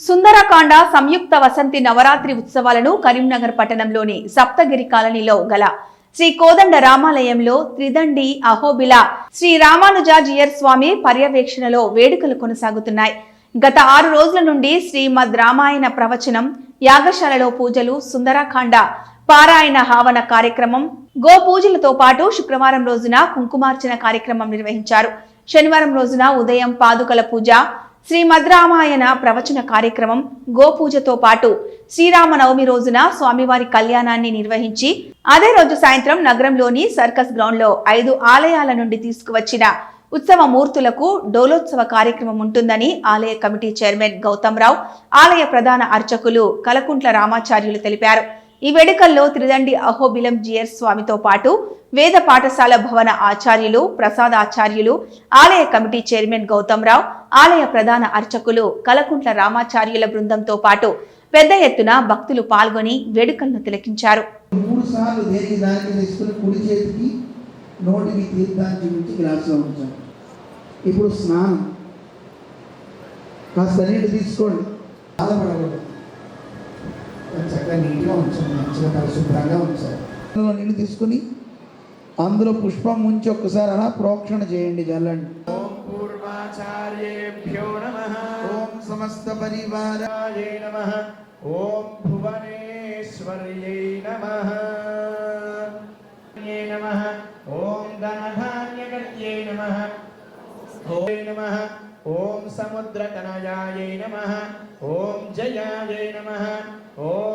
సుందరకాండ సంయుక్త వసంతి నవరాత్రి ఉత్సవాలను కరీంనగర్ పట్టణంలోని సప్తగిరి కాలనీలో గల శ్రీ కోదండ రామాలయంలో త్రిదండి అహోబిల శ్రీ రామానుజాజియర్ స్వామి పర్యవేక్షణలో వేడుకలు కొనసాగుతున్నాయి. గత ఆరు రోజుల నుండి శ్రీమద్ రామాయణ ప్రవచనం యాగశాలలో పూజలు సుందరకాండ పారాయణ హావన కార్యక్రమం గో పూజలతో పాటు శుక్రవారం రోజున కుంకుమార్చన కార్యక్రమం నిర్వహించారు. శనివారం రోజున ఉదయం పాదుకల పూజ శ్రీమద్రామాయణ ప్రవచన కార్యక్రమం గోపూజతో పాటు శ్రీరామనవమి రోజున స్వామివారి కళ్యాణాన్ని నిర్వహించి అదే రోజు సాయంత్రం నగరంలోని సర్కస్ గ్రౌండ్లో ఐదు ఆలయాల నుండి తీసుకువచ్చిన ఉత్సవ మూర్తులకు డోలోత్సవ కార్యక్రమం ఉంటుందని ఆలయ కమిటీ చైర్మన్ గౌతమ్ రావు ఆలయ ప్రధాన అర్చకులు కలకుంట్ల రామాచార్యులు తెలిపారు. ఈ వేడుకల్లో త్రిదండి అహోబిలం జియర్ స్వామితో పాటు వేద పాఠశాల భవన ఆచార్యులు ప్రసాద్ ఆచార్యులు ఆలయ కమిటీ చైర్మన్ గౌతమ్ రావు ఆలయ ప్రధాన అర్చకులు కలకుంట్ల రామాచార్యుల బృందంతో పాటు పెద్ద ఎత్తున భక్తులు పాల్గొని వేడుకలను తిలకించారు. మూడు సార్లు దేనికి దానికి తీసుకుని కుడి చేతికి నోటికి తీర్థాన్ని చూపించి గ్లాసులో ఉంచాం ఇప్పుడు స్నానం. కాస్త నీళ్ళు తీసుకోండి. బాధపడకూడదు. చక్కగా నీట్గా ఉంచండి మంచిగా పరిశుభ్రంగా ఉంచాలి అందులో నీళ్ళు తీసుకుని అందులో పుష్పం ముంచి ఒక్కసారి అలా ప్రోక్షణ చేయండి జల్లండి. आचार्येभ्यो नमः। ॐ समस्त परिवाराय नमः। ॐ भुवनेश्वर्यै नमः। नमः। ॐ धनधान्यगत्यै नमः। ॐ नमः। ॐ समुद्रतनयाय नमः। ॐ जयाय नमः। ॐ